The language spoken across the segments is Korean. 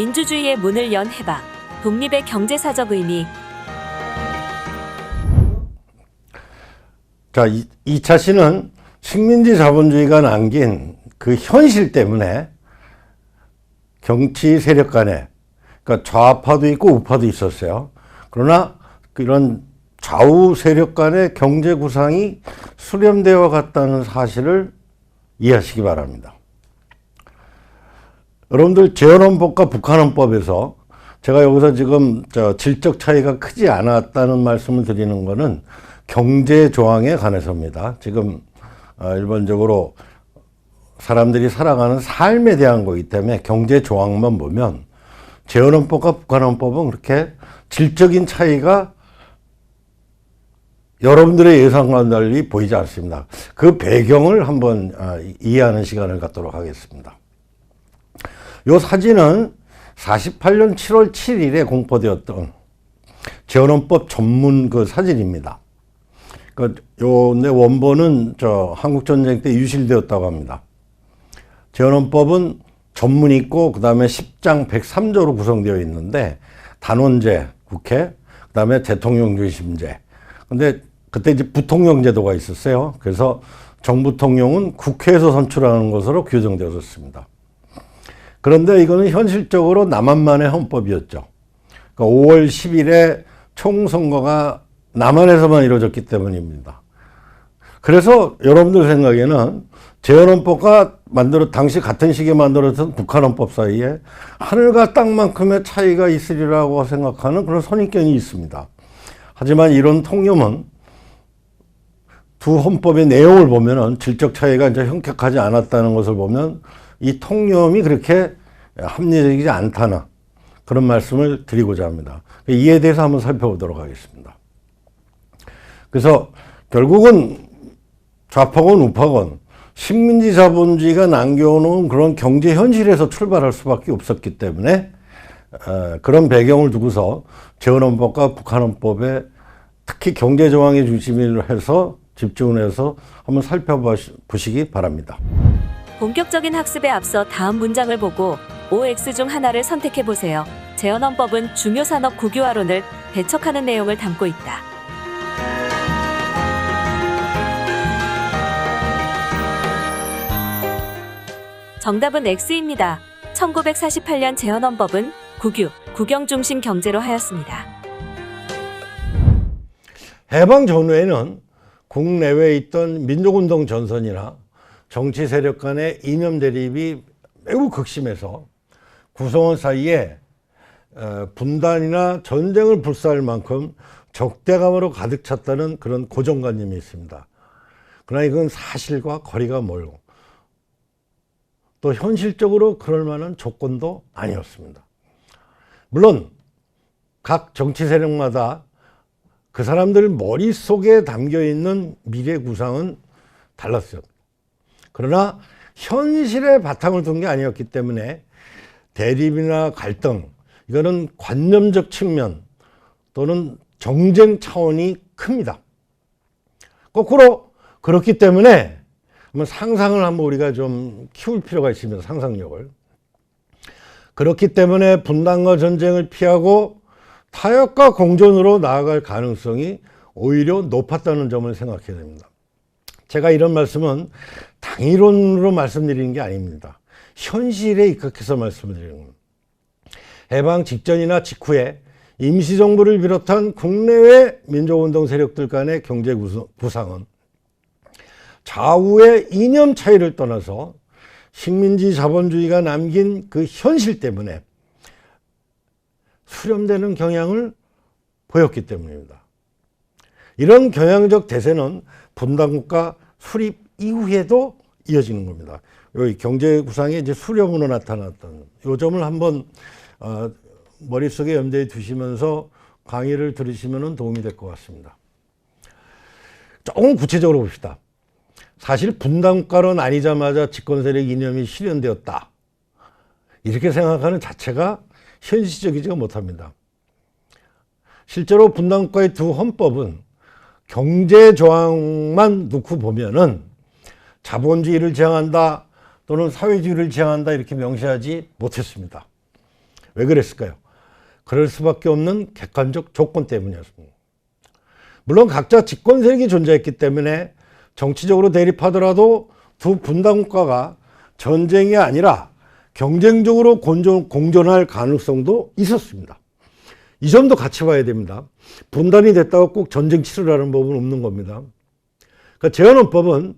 민주주의의 문을 연 해방, 독립의 경제사적 의미, 자, 이, 이차 씨는 식민지 자본주의가 남긴 그 현실 때문에 정치 세력 간에 그러니까 좌파도 있고 우파도 있었어요. 그러나 이런 좌우 세력 간의 경제 구상이 수렴되어 갔다는 사실을 이해하시기 바랍니다. 여러분들 재헌헌법과 북한헌법에서 제가 여기서 지금 저 질적 차이가 크지 않았다는 말씀을 드리는 것은 경제 조항에 관해서입니다. 지금 어, 일반적으로 사람들이 살아가는 삶에 대한 거기 때문에 경제 조항만 보면 재헌헌법과 북한헌법은 그렇게 질적인 차이가 여러분들의 예상과 달리 보이지 않습니다. 그 배경을 한번 아, 이해하는 시간을 갖도록 하겠습니다. 이 사진은 48년 7월 7일에 공포되었던 재헌헌법 전문 그 사진입니다. 그, 요, 내 원본은 저 한국 전쟁 때 유실되었다고 합니다. 재헌헌법은 전문이 있고, 그 다음에 10장 103조로 구성되어 있는데, 단원제, 국회, 그 다음에 대통령 중심제. 근데 그때 이제 부통령 제도가 있었어요. 그래서 정부통령은 국회에서 선출하는 것으로 규정되었습니다. 그런데 이거는 현실적으로 남한만의 헌법이었죠. 그러니까 5월 10일에 총선거가 남한에서만 이루어졌기 때문입니다. 그래서 여러분들 생각에는 재헌헌법과 만들어 당시 같은 시기에 만들어졌던 북한 헌법 사이에 하늘과 땅만큼의 차이가 있으리라고 생각하는 그런 선입견이 있습니다. 하지만 이런 통념은 두 헌법의 내용을 보면은 질적 차이가 이제 형격하지 않았다는 것을 보면 이 통념이 그렇게 합리적이지 않다는 그런 말씀을 드리고자 합니다. 이에 대해서 한번 살펴보도록 하겠습니다. 그래서 결국은 좌파건 우파건 식민지 자본주의가 남겨놓은 그런 경제 현실에서 출발할 수밖에 없었기 때문에 어, 그런 배경을 두고서 재헌헌법과 북한헌법에 특히 경제 조항의 중심을 해서 집중을 해서 한번 살펴보시기 바랍니다. 본격적인 학습에 앞서 다음 문장을 보고 OX 중 하나를 선택해 보세요. 재헌헌법은 중요 산업 국유화론을 배척하는 내용을 담고 있다. 정답은 X입니다. 1948년 재헌헌법은 국유, 국영 중심 경제로 하였습니다. 해방 전후에는 국내외에 있던 민족운동 전선이나 정치 세력 간의 이념 대립이 매우 극심해서 구성원 사이에 어, 분단이나 전쟁을 불사할 만큼 적대감으로 가득 찼다는 그런 고정관념이 있습니다. 그러나 이건 사실과 거리가 멀고 또 현실적으로 그럴 만한 조건도 아니었습니다. 물론 각 정치 세력마다 그 사람들 머릿속에 담겨 있는 미래 구상은 달랐어요. 그러나 현실에 바탕을 둔 게 아니었기 때문에 대립이나 갈등, 이거는 관념적 측면 또는 정쟁 차원이 큽니다. 거꾸로 그렇기 때문에 상상을 한번 우리가 좀 키울 필요가 있습니다. 상상력을. 그렇기 때문에 분단과 전쟁을 피하고 타협과 공존으로 나아갈 가능성이 오히려 높았다는 점을 생각해야 됩니다. 제가 이런 말씀은 당이론으로 말씀드리는 게 아닙니다. 현실에 입각해서 말씀드리는 겁니다. 해방 직전이나 직후에 임시정부를 비롯한 국내외 민족운동 세력들 간의 경제 구상은 좌우의 이념 차이를 떠나서 식민지 자본주의가 남긴 그 현실 때문에 수렴되는 경향을 보였기 때문입니다. 이런 경향적 대세는 분단국가 수립 이후에도 이어지는 겁니다. 여기 경제 구상에 이제 수렴으로 나타났던 요 점을 한번 어, 머릿속에 염두에 두시면서 강의를 들으시면 도움이 될 것 같습니다. 조금 구체적으로 봅시다. 사실 분단국가로 나뉘자마자 집권세력 이념이 실현되었다. 이렇게 생각하는 자체가 현실적이지가 못합니다. 실제로 분단국가의 두 헌법은 경제 조항만 놓고 보면은 자본주의를 지향한다 또는 사회주의를 지향한다 이렇게 명시하지 못했습니다. 왜 그랬을까요? 그럴 수밖에 없는 객관적 조건 때문이었습니다. 물론 각자 집권 세력이 존재했기 때문에 정치적으로 대립하더라도 두 분단 국가가 전쟁이 아니라 경쟁적으로 공존, 공존할 가능성도 있었습니다. 이 점도 같이 봐야 됩니다. 분단이 됐다고 꼭 전쟁 치르라는 법은 없는 겁니다. 그러니까 제헌헌법은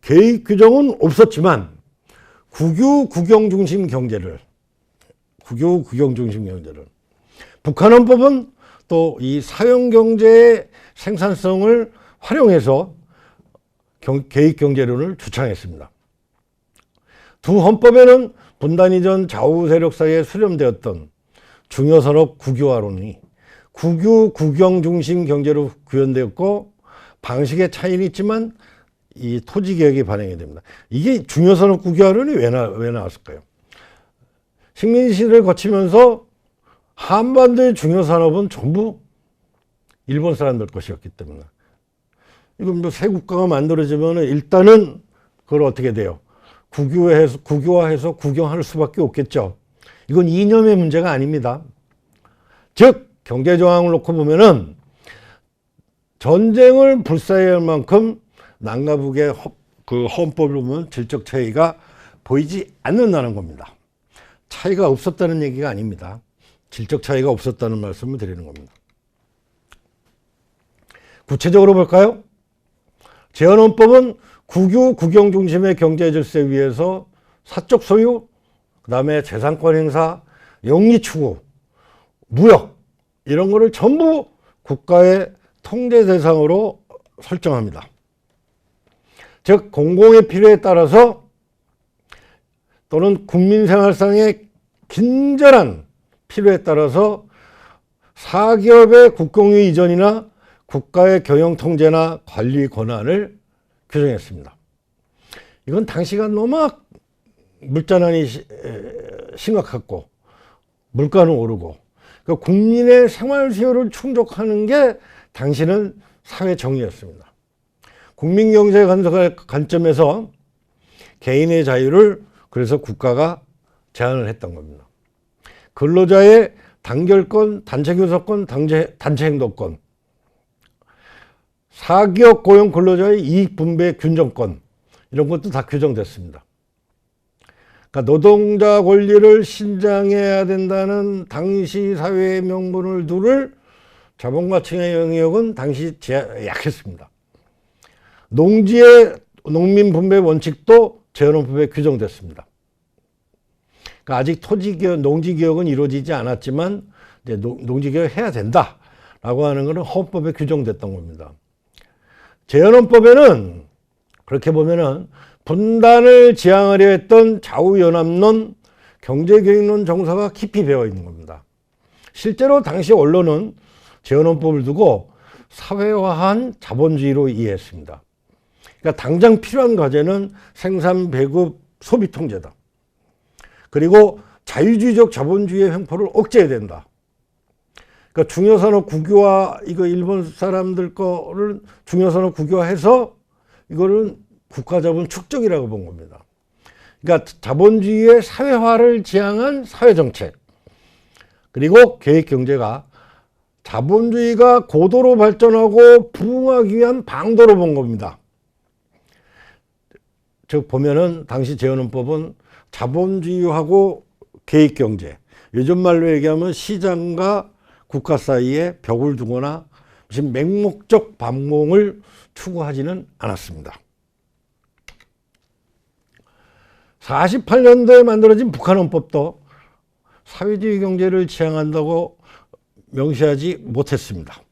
개입 규정은 없었지만 국유 국영 중심 경제를 국유 국영 중심 경제를 북한 헌법은 또 이 사용 경제의 생산성을 활용해서 경, 개입 경제론을 주창했습니다. 두 헌법에는 분단 이전 좌우 세력 사이에 수렴되었던 중요 산업 국유화론이 국유 국영 중심 경제로 구현되었고 방식의 차이는 있지만 이 토지 개혁이 반영이 됩니다. 이게 중요 산업 국유화론이 왜, 나, 왜 나왔을까요? 식민 시대를 거치면서 한반도의 중요 산업은 전부 일본 사람들 것이었기 때문에 이건 뭐새 국가가 만들어지면 일단은 그걸 어떻게 돼요? 국유화해서, 국유화해서 국영할 수밖에 없겠죠. 이건 이념의 문제가 아닙니다. 즉, 경제정황을 놓고 보면은 전쟁을 불사해야 할 만큼 남과 북의 허, 그 헌법을 보면 질적 차이가 보이지 않는다는 겁니다. 차이가 없었다는 얘기가 아닙니다. 질적 차이가 없었다는 말씀을 드리는 겁니다. 구체적으로 볼까요? 제헌헌법은 국유 국영 중심의 경제 질서 위에서 사적 소유, 그 다음에 재산권 행사, 영리 추구, 무역 이런 거를 전부 국가의 통제 대상으로 설정합니다. 즉 공공의 필요에 따라서 또는 국민 생활상의 긴절한 필요에 따라서 사기업의 국공유 이전이나 국가의 경영 통제나 관리 권한을 규정했습니다. 이건 당시가 너무 물자난이 심각했고 물가는 오르고 그러니까 국민의 생활 수요를 충족하는 게 당시는 사회 정의였습니다. 국민 경제 관점에서 개인의 자유를 그래서 국가가 제한을 했던 겁니다. 근로자의 단결권, 단체 교섭권, 단체, 단체 행동권, 사기업 고용 근로자의 이익 분배 균정권 이런 것도 다 규정됐습니다. 그러니까 노동자 권리를 신장해야 된다는 당시 사회의 명분을 두를 자본가층의 영역은 당시 약했습니다. 농지의 농민 분배 원칙도 재헌헌법에 규정됐습니다. 그러니까 아직 토지개혁, 농지개혁은 이루어지지 않았지만 이제 농지개혁 해야 된다라고 하는 것은 헌법에 규정됐던 겁니다. 재헌헌법에는 그렇게 보면은 분단을 지향하려 했던 좌우연합론, 경제개혁론 정서가 깊이 배어 있는 겁니다. 실제로 당시 언론은 재헌헌법을 두고 사회화한 자본주의로 이해했습니다. 그러니까 당장 필요한 과제는 생산, 배급, 소비 통제다. 그리고 자유주의적 자본주의의 횡포를 억제해야 된다. 그러니까 중요산업 국유화 이거 일본 사람들 거를 중요산업 국유화해서 이거는 국가자본 축적이라고 본 겁니다. 그러니까 자본주의의 사회화를 지향한 사회정책 그리고 계획경제가 자본주의가 고도로 발전하고 부흥하기 위한 방도로 본 겁니다. 즉 보면은 당시 재헌헌법은 자본주의하고 계획경제 요즘 말로 얘기하면 시장과 국가 사이에 벽을 두거나 무슨 맹목적 반공을 추구하지는 않았습니다. 48년도에 만들어진 북한헌법도 사회주의 경제를 지향한다고 명시하지 못했습니다.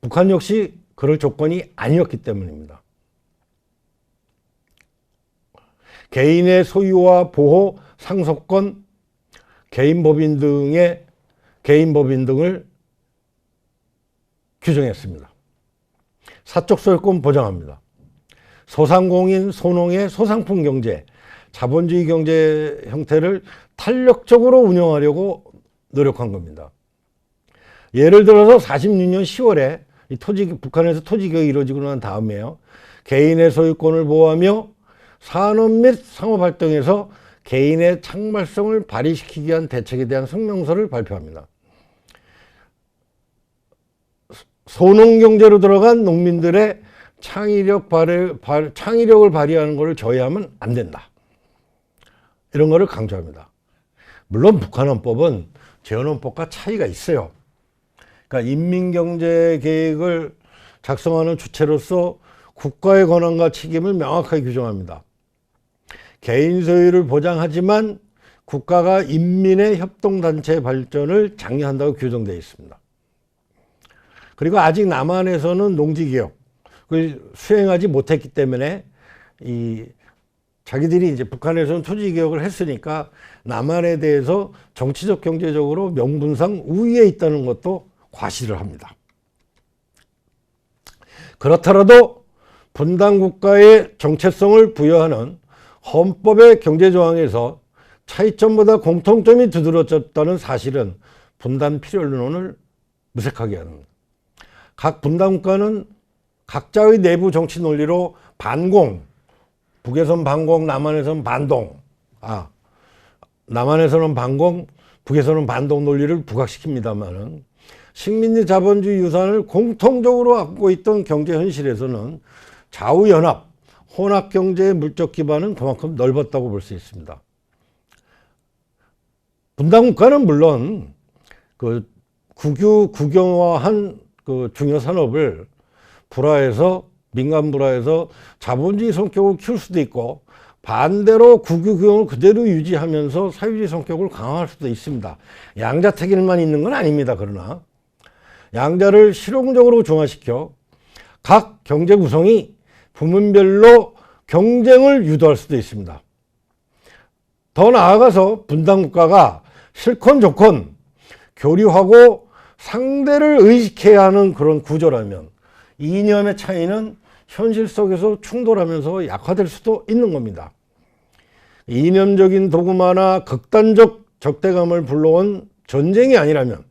북한 역시 그럴 조건이 아니었기 때문입니다. 개인의 소유와 보호, 상속권, 개인법인 등의 개인법인 등을 규정했습니다. 사적 소유권 보장합니다. 소상공인, 소농의 소상품 경제, 자본주의 경제 형태를 탄력적으로 운영하려고 노력한 겁니다. 예를 들어서 46년 10월에 이 토지, 북한에서 토지 개혁이 이루어지고 난 다음에요. 개인의 소유권을 보호하며 산업 및 상업 활동에서 개인의 창발성을 발휘시키기 위한 대책에 대한 성명서를 발표합니다. 소농 경제로 들어간 농민들의 창의력 발휘, 발, 창의력을 발휘하는 것을 저해하면 안 된다. 이런 거를 강조합니다. 물론 북한헌법은 재헌헌법과 차이가 있어요. 그러니까 인민경제 계획을 작성하는 주체로서 국가의 권한과 책임을 명확하게 규정합니다. 개인 소유를 보장하지만 국가가 인민의 협동단체 발전을 장려한다고 규정되어 있습니다. 그리고 아직 남한에서는 농지개혁, 그 수행하지 못했기 때문에 이 자기들이 이제 북한에서는 토지 개혁을 했으니까 남한에 대해서 정치적 경제적으로 명분상 우위에 있다는 것도 과시를 합니다. 그렇더라도 분단 국가의 정체성을 부여하는 헌법의 경제 조항에서 차이점보다 공통점이 두드러졌다는 사실은 분단 필요론을 무색하게 하는 겁니다. 각 분단 국가는 각자의 내부 정치 논리로 반공, 북에선 반공, 남한에선 반동. 아, 남한에서는 반공, 북에서는 반동 논리를 부각시킵니다만은 식민지 자본주의 유산을 공통적으로 갖고 있던 경제 현실에서는 좌우 연합, 혼합 경제의 물적 기반은 그만큼 넓었다고 볼 수 있습니다. 분단 국가는 물론 그 국유 국영화한 그 중요 산업을 불화해서 민간 불화해서 자본주의 성격을 키울 수도 있고 반대로 국유 규형을 그대로 유지하면서 사회주의 성격을 강화할 수도 있습니다. 양자택일만 있는 건 아닙니다. 그러나 양자를 실용적으로 중화시켜 각 경제 구성이 부문별로 경쟁을 유도할 수도 있습니다. 더 나아가서 분단 국가가 실컷 좋건 교류하고 상대를 의식해야 하는 그런 구조라면 이념의 차이는 현실 속에서 충돌하면서 약화될 수도 있는 겁니다. 이념적인 도구마나 극단적 적대감을 불러온 전쟁이 아니라면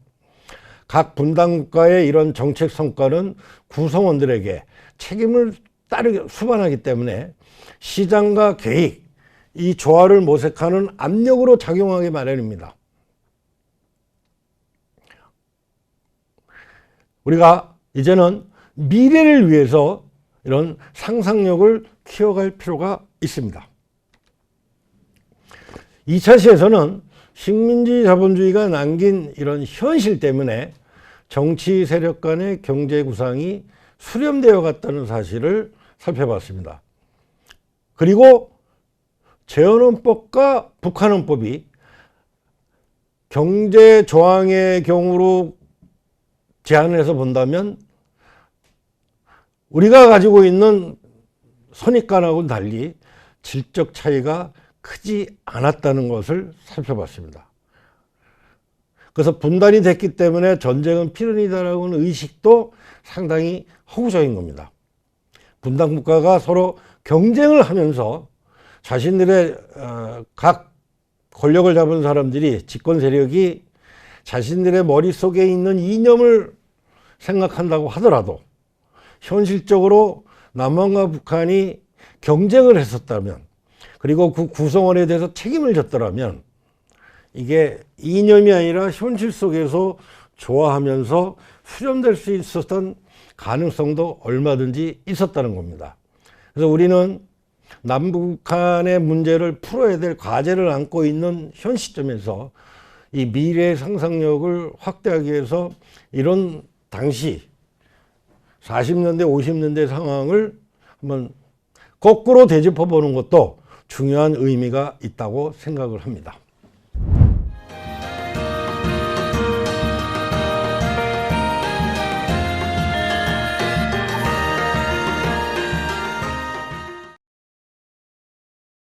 각 분단 국가의 이런 정책 성과는 구성원들에게 책임을 따르게 수반하기 때문에 시장과 계획, 이 조화를 모색하는 압력으로 작용하기 마련입니다. 우리가 이제는 미래를 위해서 이런 상상력을 키워갈 필요가 있습니다. 2차 시에서는 식민지 자본주의가 남긴 이런 현실 때문에 정치 세력 간의 경제 구상이 수렴되어 갔다는 사실을 살펴봤습니다. 그리고 재헌헌법과 북한헌법이 경제 조항의 경우로 제한을 해서 본다면 우리가 가지고 있는 선입관하고는 달리 질적 차이가 크지 않았다는 것을 살펴봤습니다. 그래서 분단이 됐기 때문에 전쟁은 필연이다라는 의식도 상당히 허구적인 겁니다. 분단 국가가 서로 경쟁을 하면서 자신들의 어, 각 권력을 잡은 사람들이 집권 세력이 자신들의 머릿속에 있는 이념을 생각한다고 하더라도 현실적으로 남한과 북한이 경쟁을 했었다면 그리고 그 구성원에 대해서 책임을 졌더라면 이게 이념이 아니라 현실 속에서 좋아하면서 수렴될 수 있었던 가능성도 얼마든지 있었다는 겁니다. 그래서 우리는 남북한의 문제를 풀어야 될 과제를 안고 있는 현 시점에서 이 미래의 상상력을 확대하기 위해서 이런 당시 40년대, 50년대 상황을 한번 거꾸로 되짚어 보는 것도 중요한 의미가 있다고 생각을 합니다.